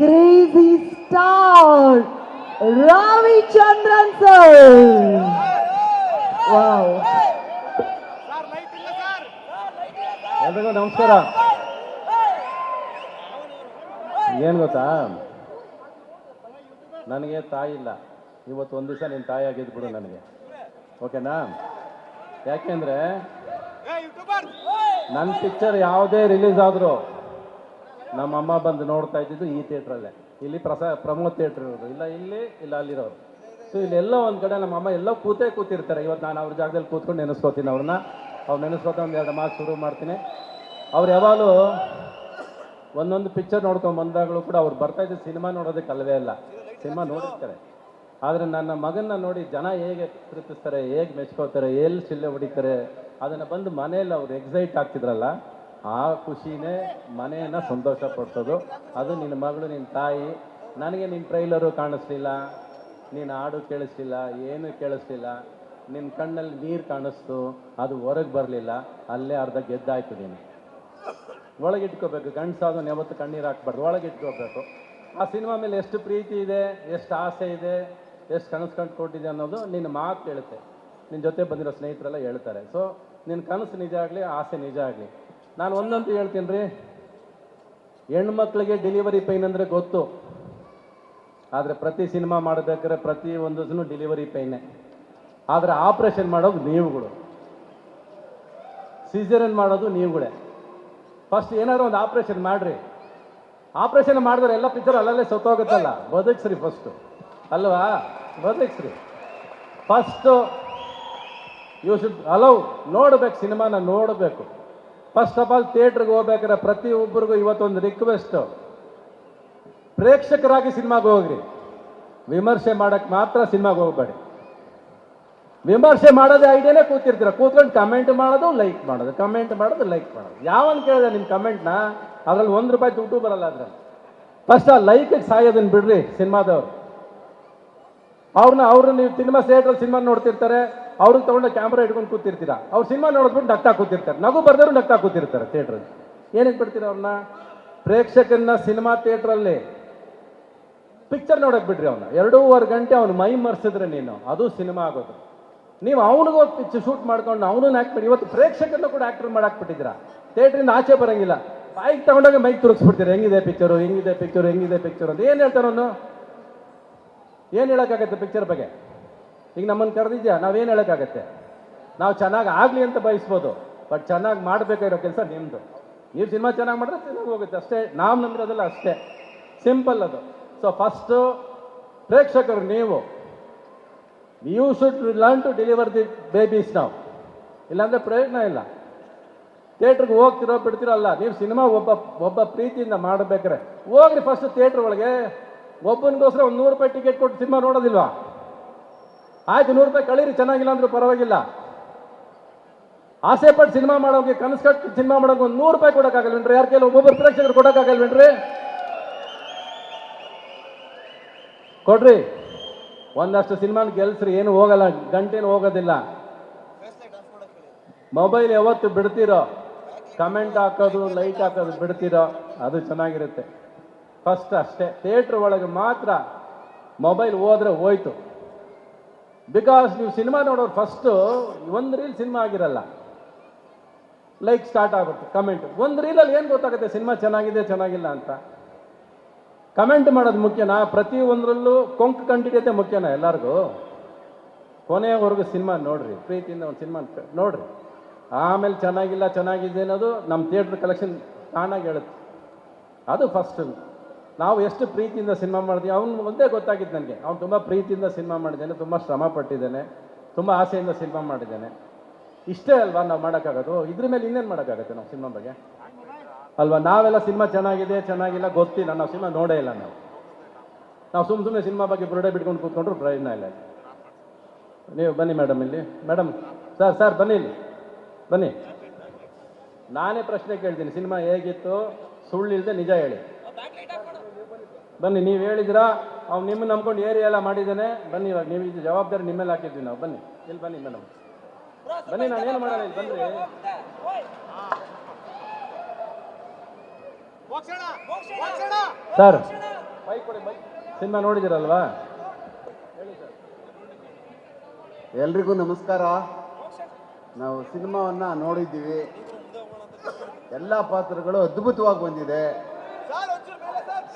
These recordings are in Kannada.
crazy star Ravi Chandran sir. Wow. ಎಲ್ರಿಗೂ ನಮಸ್ಕಾರ. ಏನು ಗೊತ್ತಾ? ನನಗೆ ತಾಯಿ ಇಲ್ಲ. ಇವತ್ತು ಒಂದು ದಿವಸ ನಿನ್ನ ತಾಯಿ ಆಗಿದ್ದು ಬಿಡು ನನಗೆ. ಓಕೆನಾ? ಯಾಕೆಂದ್ರೆ ನನ್ನ ಪಿಕ್ಚರ್ ಯಾವುದೇ ರಿಲೀಸ್ ಆದರೂ ನಮ್ಮ ಅಮ್ಮ ಬಂದು ನೋಡ್ತಾ ಇದ್ದಿದ್ದು ಈ ಥಿಯೇಟ್ರಲ್ಲೇ. ಇಲ್ಲಿ ಪ್ರಸಾದ ಪ್ರಮೋದ್ ಥಿಯೇಟ್ರ್ ಇರೋದು. ಇಲ್ಲ ಇಲ್ಲಿ, ಇಲ್ಲ ಅಲ್ಲಿರೋರು. ಸೊ ಇಲ್ಲೆಲ್ಲೋ ಒಂದು ಕಡೆ ನಮ್ಮ ಅಮ್ಮ ಎಲ್ಲೋ ಕೂತೇ ಕೂತಿರ್ತಾರೆ. ಇವತ್ತು ನಾನು ಅವ್ರ ಜಾಗದಲ್ಲಿ ಕೂತ್ಕೊಂಡು ನೆನೆಸ್ಕೋತೀನಿ ಅವ್ರನ್ನ. ಅವ್ರು ನೆನೆಸ್ಕೋತಾ ಒಂದು ಎರಡು ಮಾತು ಶುರು ಮಾಡ್ತೀನಿ. ಅವ್ರು ಯಾವಾಗಲೂ ಒಂದೊಂದು ಪಿಕ್ಚರ್ ನೋಡ್ಕೊಂಡು ಬಂದಾಗಲೂ ಕೂಡ ಅವ್ರು ಬರ್ತಾ ಇದ್ದ ಸಿನಿಮಾ ನೋಡೋದಕ್ಕೆ ಅಲ್ಲವೇ ಇಲ್ಲ. ಸಿನಿಮಾ ನೋಡಿರ್ತಾರೆ. ಆದರೆ ನನ್ನ ಮಗನ್ನ ನೋಡಿ ಜನ ಹೇಗೆ ಪ್ರೀತಿಸ್ತಾರೆ ಹೇಗೆ ಮೆಚ್ಕೋತಾರೆ ಎಲ್ಲಿ ಚಿಲ್ಲೆ ಹೊಡಿತಾರೆ, ಅದನ್ನು ಬಂದು ಮನೆಯಲ್ಲಿ ಅವ್ರು ಎಕ್ಸೈಟ್ ಆಗ್ತಿದ್ರಲ್ಲ ಆ ಖುಷಿನೇ ಮನೆಯನ್ನು ಸಂತೋಷ ಪಡ್ಸೋದು ಅದು ನಿನ್ನ ಮಗಳು, ನಿನ್ನ ತಾಯಿ. ನನಗೆ ನಿನ್ನ ಟ್ರೈಲರು ಕಾಣಿಸ್ಲಿಲ್ಲ. ನೀನು ಹಾಡು ಕೇಳಿಸ್ಲಿಲ್ಲ, ಏನು ಕೇಳಿಸ್ಲಿಲ್ಲ. ನಿನ್ನ ಕಣ್ಣಲ್ಲಿ ನೀರು ಕಾಣಿಸ್ತು. ಅದು ಹೊರಗೆ ಬರಲಿಲ್ಲ. ಅಲ್ಲೇ ಅರ್ಧ ಗೆದ್ದಾಯ್ತು ನೀನು. ಒಳಗಿಟ್ಕೋಬೇಕು. ಗಂಡಸಾದವನು ಯಾವತ್ತು ಕಣ್ಣೀರು ಹಾಕ್ಬಾರ್ದು. ಒಳಗಿಟ್ಕೋಬೇಕು. ಆ ಸಿನಿಮಾ ಮೇಲೆ ಎಷ್ಟು ಪ್ರೀತಿ ಇದೆ, ಎಷ್ಟು ಆಸೆ ಇದೆ, ಎಷ್ಟು ಕನಸು ಕಂಡುಕೊಟ್ಟಿದೆ ಅನ್ನೋದು ನಿನ್ನ ಮಾತು ಹೇಳುತ್ತೆ. ನಿನ್ನ ಜೊತೆ ಬಂದಿರೋ ಸ್ನೇಹಿತರೆಲ್ಲ ಹೇಳ್ತಾರೆ. ಸೊ ನಿನ್ನ ಕನಸು ನಿಜ ಆಗಲಿ, ಆಸೆ ನಿಜ ಆಗಲಿ. ನಾನು ಒಂದಂತ ಹೇಳ್ತೀನಿ ರೀ ಹೆಣ್ಮಕ್ಳಿಗೆ ಡೆಲಿವರಿ ಪೈನ್ ಅಂದರೆ ಗೊತ್ತು. ಆದರೆ ಪ್ರತಿ ಸಿನಿಮಾ ಮಾಡಬೇಕಾದ್ರೆ ಪ್ರತಿ ಒಂದು ಡೆಲಿವರಿ ಪೈನೆ ಆದರೆ ಆಪ್ರೇಷನ್ ಮಾಡೋದು ನೀವುಗಳು. ಸಿಸರನ್ ಮಾಡೋದು ನೀವುಗಳೇ. ಫಸ್ಟ್ ಏನಾದ್ರು ಒಂದು ಆಪ್ರೇಷನ್ ಮಾಡ್ರಿ. ಆಪ್ರೇಷನ್ ಮಾಡಿದ್ರೆ ಎಲ್ಲ ಪಿಕ್ಚರ್ ಅಲ್ಲಲ್ಲೇ ಸತ್ತೋಗುತ್ತಲ್ಲ? ಬದುಕ್ಸ್ರಿ ಫಸ್ಟು ಅಲ್ವಾ? ಬದುಕ್ಸ್ರಿ. ಫಸ್ಟು ಯು ಶುಡ್ ಅಲೌ ನೋಡ್ಬೇಕು, ಸಿನಿಮಾನ ನೋಡಬೇಕು. ಫಸ್ಟ್ ಆಫ್ ಆಲ್ ಥಿಯೇಟ್ರಿಗೆ ಹೋಗ್ಬೇಕಾದ್ರೆ ಪ್ರತಿಯೊಬ್ಬರಿಗೂ ಇವತ್ತೊಂದು ರಿಕ್ವೆಸ್ಟು ಪ್ರೇಕ್ಷಕರಾಗಿ ಸಿನಿಮಾಗೆ ಹೋಗ್ರಿ. ವಿಮರ್ಶೆ ಮಾಡಕ್ಕೆ ಮಾತ್ರ ಸಿನಿಮಾಗೆ ಹೋಗ್ಬೇಡಿ. ವಿಮರ್ಶೆ ಮಾಡೋದೇ ಐಡಿಯಾನೇ ಕೂತಿರ್ತೀರ. ಕೂತ್ಕೊಂಡು ಕಮೆಂಟ್ ಮಾಡೋದು ಲೈಕ್ ಮಾಡೋದು ಕಮೆಂಟ್ ಮಾಡೋದು ಲೈಕ್ ಮಾಡೋದು. ಯಾವನ್ ಕೇಳಿದೆ ನಿಮ್ಮ ಕಮೆಂಟ್ನ ಅದ್ರಲ್ಲಿ ಒಂದು ರೂಪಾಯಿ ದುಡ್ಡು ಬರಲ್ಲ ಅದ್ರಲ್ಲಿ. ಫಸ್ಟ್ ಆ ಲೈಕಿಗೆ ಸಾಯೋದನ್ನ ಬಿಡ್ರಿ ಸಿನಿಮಾದವ್ರು. ಅವ್ರನ್ನ ಅವ್ರನ್ನ ನೀವು ಸಿನಿಮಾ ಥಿಯೇಟ್ರಲ್ಲಿ ಸಿನಿಮಾ ನೋಡ್ತಿರ್ತಾರೆ. ಅವ್ರಿಗೆ ತಗೊಂಡ ಕ್ಯಾಮ್ರಾ ಇಟ್ಕೊಂಡು ಕೂತಿರ್ತೀರಾ? ಅವ್ರು ಸಿನಿಮಾ ನೋಡಿದ್ಬಿಟ್ಟು ನಗ್ತಾ ಕೂತಿರ್ತಾರೆ. ನಗು ಬರ್ದವ್ರು ನಗ್ತಾ ಕೂತಿರ್ತಾರೆ ಥಿಯೇಟ್ರಲ್ಲಿ ಏನಕ್ಕೆ ಬಿಡ್ತೀರ ಅವ್ರನ್ನ ಪ್ರೇಕ್ಷಕನ್ನ ಸಿನಿಮಾ ಥಿಯೇಟ್ರಲ್ಲಿ ಪಿಕ್ಚರ್ ನೋಡಕ್ ಬಿಡ್ರಿ ಅವನ್ನ ಎರಡೂವರೆ ಗಂಟೆ ಅವ್ನು ಮೈ ಮರ್ಸಿದ್ರೆ ನೀನು. ಅದು ಸಿನಿಮಾ ಆಗೋದು. ನೀವು ಅವನಿಗೂ ಪಿಕ್ಚರ್ ಶೂಟ್ ಮಾಡ್ಕೊಂಡು ಅವನು ಆಕ್ಟ್ ಮಾಡಿ. ಇವತ್ತು ಪ್ರೇಕ್ಷಕರನ್ನು ಕೂಡ ಆಕ್ಟರ್ ಮಾಡಾಕ್ಬಿಟ್ಟಿದ್ದೀರಾ ಥಿಯೇಟ್ರಿಂದ ಆಚೆ ಬರಂಗಿಲ್ಲ. ಬೈಕ್ ತಗೊಂಡೋಗಿ ಮೈಕ್ ತುರುಗಿಸ್ಬಿಡ್ತೀರಾ ಹೆಂಗಿದೆ ಪಿಕ್ಚರು ಹೆಂಗಿದೆ ಪಿಕ್ಚರು ಹೆಂಗಿದೆ ಪಿಕ್ಚರ್ ಅಂತ. ಏನು ಹೇಳ್ತಾರೆ ಅವನು? ಏನು ಹೇಳೋಕ್ಕಾಗತ್ತೆ ಪಿಕ್ಚರ್ ಬಗ್ಗೆ? ಈಗ ನಮ್ಮನ್ನು ಕರೆದಿದ್ಯಾ? ನಾವೇನು ಹೇಳೋಕ್ಕಾಗತ್ತೆ? ನಾವು ಚೆನ್ನಾಗಿ ಆಗಲಿ ಅಂತ ಬಯಸ್ಬೋದು, ಬಟ್ ಚೆನ್ನಾಗಿ ಮಾಡಬೇಕಾಗಿರೋ ಕೆಲಸ ನಿಮ್ಮದು ನೀವು ಸಿನಿಮಾ ಚೆನ್ನಾಗಿ ಮಾಡಿದ್ರೆ ಚೆನ್ನಾಗಿ ಹೋಗುತ್ತೆ. ಅಷ್ಟೇ, ನಾವು ನಂಬಿರೋದಲ್ಲ ಅಷ್ಟೇ. ಸಿಂಪಲ್ ಅದು. ಸೊ ಫಸ್ಟು ಪ್ರೇಕ್ಷಕರು ನೀವು. You should learn to deliver the babies ನಾವು ಇಲ್ಲಾಂದರೆ ಪ್ರಯೋಜನ ಇಲ್ಲ. ಥಿಯೇಟ್ರಿಗೆ ಹೋಗ್ತಿರೋ, ಬಿಡ್ತಿರೋ ಅಲ್ಲ. ನೀವು ಸಿನಿಮಾ ಒಬ್ಬ ಒಬ್ಬ ಪ್ರೀತಿಯಿಂದ ಮಾಡಬೇಕ್ರೆ ಹೋಗ್ರಿ ಫಸ್ಟ್ ಥಿಯೇಟ್ರ್ ಒಳಗೆ. ಒಬ್ಬನಿಗೋಸ್ಕರ ಒಂದು ನೂರು ರೂಪಾಯಿ ಟಿಕೆಟ್ ಕೊಟ್ಟು ಸಿನಿಮಾ ನೋಡೋದಿಲ್ವಾ? ಆಯ್ತು ನೂರು ರೂಪಾಯಿ ಕಳೀರಿ, ಚೆನ್ನಾಗಿಲ್ಲ ಅಂದ್ರೂ ಪರವಾಗಿಲ್ಲ. ಆಸೆ ಪಟ್ಟು ಸಿನಿಮಾ ಮಾಡೋಕೆ, ಕನಸು ಕಟ್ಟು ಸಿನಿಮಾ ಮಾಡೋಕೆ ಒಂದು ನೂರು ರೂಪಾಯಿ ಕೊಡೋಕ್ಕಾಗಲ್ವೇನ್ರಿ? ಯಾರ ಕೈಲಿ ಒಬ್ಬೊಬ್ಬರು ಪ್ರೇಕ್ಷಕರು ಕೊಡೋಕ್ಕಾಗಲ್ವೇನ್ರಿ? ಕೊಡ್ರಿ. ಒಂದಷ್ಟು ಸಿನಿಮಾನ ಗೆಲ್ಸ್ರಿ, ಏನು ಹೋಗಲ್ಲ, ಗಂಟೇನು ಹೋಗೋದಿಲ್ಲ. ಮೊಬೈಲ್ ಯಾವತ್ತು ಬಿಡ್ತೀರೋ, ಕಮೆಂಟ್ ಹಾಕೋದು, ಲೈಕ್ ಹಾಕೋದು ಬಿಡ್ತೀರೋ, ಅದು ಚೆನ್ನಾಗಿರುತ್ತೆ. ಫಸ್ಟ್ ಅಷ್ಟೇ. ಥಿಯೇಟ್ರ್ ಒಳಗೆ ಮಾತ್ರ ಮೊಬೈಲ್ ಹೋದ್ರೆ ಹೋಯ್ತು. ಬಿಕಾಸ್ ನೀವು ಸಿನಿಮಾ ನೋಡೋರು ಫಸ್ಟು ಒಂದು ರೀಲ್ ಸಿನಿಮಾ ಆಗಿರಲ್ಲ. ಲೈಕ್ ಸ್ಟಾರ್ಟ್ ಆಗುತ್ತೆ ಕಮೆಂಟ್ ಒಂದು ರೀಲಲ್ಲಿ ಏನು ಗೊತ್ತಾಗುತ್ತೆ ಸಿನಿಮಾ ಚೆನ್ನಾಗಿದೆ, ಚೆನ್ನಾಗಿಲ್ಲ ಅಂತ? ಕಮೆಂಟ್ ಮಾಡೋದು ಮುಖ್ಯನಾ? ಪ್ರತಿ ಒಂದರಲ್ಲೂ ಕೊಂಕು ಕಂಡಿಡಿಯತೆ ಮುಖ್ಯನಾ ಎಲ್ಲರಿಗೂ? ಕೊನೆಯವರೆಗೂ ಸಿನಿಮಾ ನೋಡ್ರಿ, ಪ್ರೀತಿಯಿಂದ ಒಂದು ಸಿನಿಮಾ ನೋಡ್ರಿ. ಆಮೇಲೆ ಚೆನ್ನಾಗಿಲ್ಲ, ಚೆನ್ನಾಗಿದೆ ಅನ್ನೋದು ನಮ್ಮ ಥಿಯೇಟ್ರ್ ಕಲೆಕ್ಷನ್ ತಾನಾಗಿ ಹೇಳುತ್ತೆ. ಅದು ಫಸ್ಟ್ ನಾವು ಎಷ್ಟು ಪ್ರೀತಿಯಿಂದ ಸಿನಿಮಾ ಮಾಡಿದ್ವಿ, ಅವ್ನು ಒಂದೇ ಗೊತ್ತಾಗಿತ್ತು ನನಗೆ. ಅವ್ನು ತುಂಬ ಪ್ರೀತಿಯಿಂದ ಸಿನಿಮಾ ಮಾಡಿದ್ದಾನೆ, ತುಂಬ ಶ್ರಮ ಪಟ್ಟಿದ್ದಾನೆ, ತುಂಬ ಆಸೆಯಿಂದ ಸಿನಿಮಾ ಮಾಡಿದ್ದಾನೆ. ಇಷ್ಟೇ ಅಲ್ವಾ ನಾವು ಮಾಡೋಕ್ಕಾಗೋದು? ಇದ್ರ ಮೇಲೆ ಇನ್ನೇನು ಮಾಡೋಕ್ಕಾಗತ್ತೆ ನಾವು ಸಿನಿಮಾ ಬಗ್ಗೆ? ಅಲ್ವಾ, ನಾವೆಲ್ಲ ಸಿನಿಮಾ ಚೆನ್ನಾಗಿದೆ, ಚೆನ್ನಾಗಿಲ್ಲ, ಗೊತ್ತಿಲ್ಲ. ನಾವು ಸಿನಿಮಾ ನೋಡೇ ಇಲ್ಲ ನಾವು. ನಾವು ಸುಮ್ಮ ಸುಮ್ಮನೆ ಸಿನಿಮಾ ಬಗ್ಗೆ ಬುರುಡೆ ಬಿಟ್ಕೊಂಡು ಕೂತ್ಕೊಂಡ್ರು ಪ್ರಯೋಜನ ಇಲ್ಲ ನೀವು ಬನ್ನಿ ಮೇಡಮ್ ಇಲ್ಲಿ. ಮೇಡಮ್, ಸರ್ ಸರ್, ಬನ್ನಿ ಇಲ್ಲಿ. ಬನ್ನಿ. ನಾನೇ ಪ್ರಶ್ನೆ ಕೇಳ್ತೀನಿ. ಸಿನಿಮಾ ಹೇಗಿತ್ತು? ಸುಳ್ಳಿಲ್ಲದೆ ನಿಜ ಹೇಳಿ. ಬನ್ನಿ, ನೀವು ಹೇಳಿದ್ರಾ ಅವ್ನು ನಿಮ್ಮನ್ನ ನಂಬ್ಕೊಂಡು ಏರಿಯಾ ಎಲ್ಲ ಮಾಡಿದ್ದಾನೆ. ಬನ್ನಿ ಇವಾಗ, ನೀವು ಇದು ಜವಾಬ್ದಾರಿ ನಿಮ್ಮ ಮೇಲೆ ಹಾಕಿದ್ವಿ ನಾವು. ಬನ್ನಿ, ಇಲ್ಲಿ ಬನ್ನಿ ಮೇಡಮ್. ಬನ್ನಿ, ನಾನು ಏನು ಮಾಡಲ್ಲ ಇಲ್ಲಿ? ಬನ್ನಿ ಸರ್ ಸಿನಿಮಾ ನೋಡಿದಿರಲ್ವಾ? ಎಲ್ರಿಗೂ ನಮಸ್ಕಾರ. ನಾವು ಸಿನಿಮಾವನ್ನ ನೋಡಿದ್ದೀವಿ. ಎಲ್ಲ ಪಾತ್ರಗಳು ಅದ್ಭುತವಾಗಿ ಬಂದಿದೆ.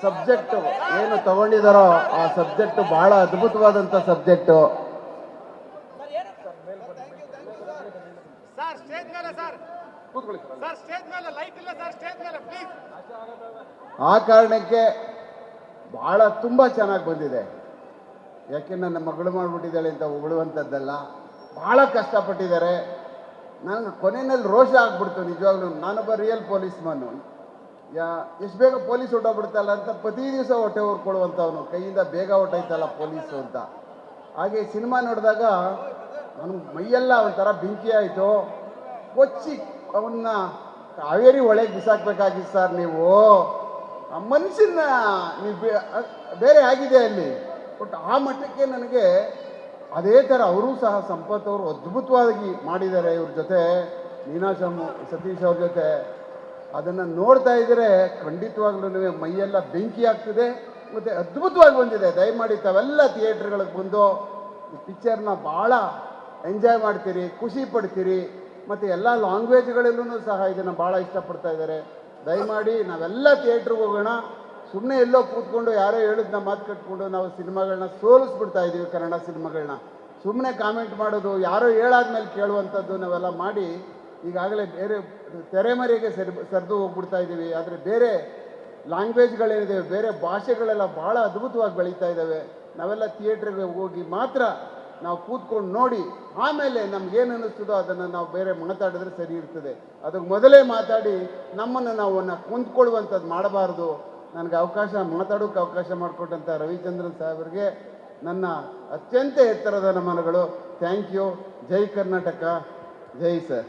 ಸಬ್ಜೆಕ್ಟ್ ಏನು ತಗೊಂಡಿದಾರೋ ಆ ಸಬ್ಜೆಕ್ಟ್ ಬಹಳ ಅದ್ಭುತವಾದಂತ ಸಬ್ಜೆಕ್ಟ್. ಸರ್ ಸ್ಟೇಜ್ ಮೇಲೆ ಸರ್. ಸರ್ ಸ್ಟೇಜ್ ಮೇಲೆ ಲೈಟ್ ಇಲ್ಲ ಸರ್ ಸ್ಟೇಜ್ ಮೇಲೆ ಪ್ಲೀಸ್ ಆ ಕಾರಣಕ್ಕೆ ಬಹಳ ತುಂಬಾ ಚೆನ್ನಾಗಿ ಬಂದಿದೆ. ಯಾಕೆ ನನ್ನ ಮಗಳು ಮಾಡ್ಬಿಟ್ಟಿದ್ದಾಳೆ ಅಂತ ಹೊಗಳುವಂಥದ್ದಲ್ಲ ಬಹಳ ಕಷ್ಟಪಟ್ಟಿದ್ದಾರೆ. ನನಗೆ ಕೊನೆಯಲ್ಲಿ ರೋಷ ಆಗ್ಬಿಡ್ತು ನಿಜವಾಗ್ಲೂ. ನಾನೊಬ್ಬ ರಿಯಲ್ ಪೊಲೀಸ್ ಮನ್ನು ಯಾ, ಎಷ್ಟು ಬೇಗ ಪೊಲೀಸ್ ಹೊಟ್ಟೋಗ್ಬಿಡ್ತಲ್ಲ ಅಂತ ಪ್ರತಿ ದಿವಸ ಹೊಟ್ಟೆ ಹೊರ್ಕೊಳ್ಳುವಂಥವನು ಕೈಯಿಂದ ಬೇಗ ಹೊಟ್ಟೈತಲ್ಲ ಪೊಲೀಸು ಅಂತ. ಹಾಗೆ ಸಿನಿಮಾ ನೋಡಿದಾಗ ನನಗೆ ಮೈಯೆಲ್ಲ ಒಂಥರ ಬೆಂಕಿ ಆಯಿತು. ಕೊಚ್ಚಿ ಅವನ್ನ ಕಾವೇರಿ ಒಳಗೆ ಬಿಸಾಕ್ಬೇಕಾಗಿತ್ತು ಸರ್ ನೀವು. ಆ ಮನುಷ್ಯನ ನೀವು ಬೇರೆ ಆಗಿದೆ ಅಲ್ಲಿ. ಬಟ್ ಆ ಮಟ್ಟಕ್ಕೆ ನನಗೆ ಅದೇ ಥರ ಅವರು ಸಹ ಸಂಪತ್ ಅವರು ಅದ್ಭುತವಾಗಿ ಮಾಡಿದ್ದಾರೆ ಇವ್ರ ಜೊತೆ. ನೀನಾಶಮ್ ಸತೀಶ್ ಅವ್ರ ಜೊತೆ. ಅದನ್ನು ನೋಡ್ತಾ ಇದ್ದರೆ ಖಂಡಿತವಾಗ್ಲೂ ಮೈಯೆಲ್ಲ ಬೆಂಕಿ ಆಗ್ತಿದೆ, ಮತ್ತು ಅದ್ಭುತವಾಗಿ ಬಂದಿದೆ. ದಯಮಾಡಿ ತಾವೆಲ್ಲ ಥಿಯೇಟ್ರ್ಗಳಿಗೆ ಬಂದು ಈ ಪಿಕ್ಚರ್ನ ಭಾಳ ಎಂಜಾಯ್ ಮಾಡ್ತೀರಿ, ಖುಷಿ ಪಡ್ತೀರಿ, ಮತ್ತು ಎಲ್ಲ ಲ್ಯಾಂಗ್ವೇಜ್ಗಳಲ್ಲೂ ಸಹ ಇದನ್ನು ಭಾಳ ಇಷ್ಟಪಡ್ತಾ ಇದ್ದಾರೆ. ದಯಮಾಡಿ ನಾವೆಲ್ಲ ಥಿಯೇಟ್ರಿಗೆ ಹೋಗೋಣ. ಸುಮ್ಮನೆ ಎಲ್ಲೋ ಕೂತ್ಕೊಂಡು ಯಾರೋ ಹೇಳಿದ್ನ ಮಾತು ಕಟ್ಕೊಂಡು ನಾವು ಸಿನಿಮಾಗಳನ್ನ ಸೋಲಿಸ್ಬಿಡ್ತಾ ಇದ್ದೀವಿ ಕನ್ನಡ ಸಿನಿಮಾಗಳನ್ನ ಸುಮ್ಮನೆ ಕಾಮೆಂಟ್ ಮಾಡೋದು, ಯಾರೋ ಹೇಳಾದ್ಮೇಲೆ ಕೇಳುವಂಥದ್ದು ನಾವೆಲ್ಲ ಮಾಡಿ ಈಗಾಗಲೇ ಬೇರೆ ತೆರೆಮರೆಗೆ ಸರಿ, ಸರಿದು ಹೋಗ್ಬಿಡ್ತಾ ಇದ್ದೀವಿ. ಆದರೆ ಬೇರೆ ಲ್ಯಾಂಗ್ವೇಜ್ಗಳೇನಿದೆ, ಬೇರೆ ಭಾಷೆಗಳೆಲ್ಲ ಭಾಳ ಅದ್ಭುತವಾಗಿ ಬೆಳೀತಾ ಇದ್ದಾವೆ. ನಾವೆಲ್ಲ ಥಿಯೇಟ್ರಿಗೆ ಹೋಗಿ ಮಾತ್ರ ನಾವು ಕೂತ್ಕೊಂಡು ನೋಡಿ, ಆಮೇಲೆ ನಮ್ಗೇನು ಅನ್ನಿಸ್ತದೋ ಅದನ್ನು ನಾವು ಬೇರೆ ಮಾತಾಡಿದ್ರೆ ಸರಿ ಇರ್ತದೆ. ಅದಕ್ಕೆ ಮೊದಲೇ ಮಾತಾಡಿ, ನಮ್ಮನ್ನು ನಾವು ಕುಂತ್ಕೊಳ್ಳುವಂಥದ್ದು ಮಾಡಬಾರ್ದು. ನನಗೆ ಅವಕಾಶ ಮಾತಾಡೋಕ್ಕೆ ಅವಕಾಶ ಮಾಡಿಕೊಟ್ಟಂಥ ರವಿಚಂದ್ರನ್ ಸಾಹೇಬರಿಗೆ ನನ್ನ ಅತ್ಯಂತ ಎತ್ತರದ ನಮನಗಳು. Thank you. ಜೈ ಕರ್ನಾಟಕ. ಜೈ ಸರ್.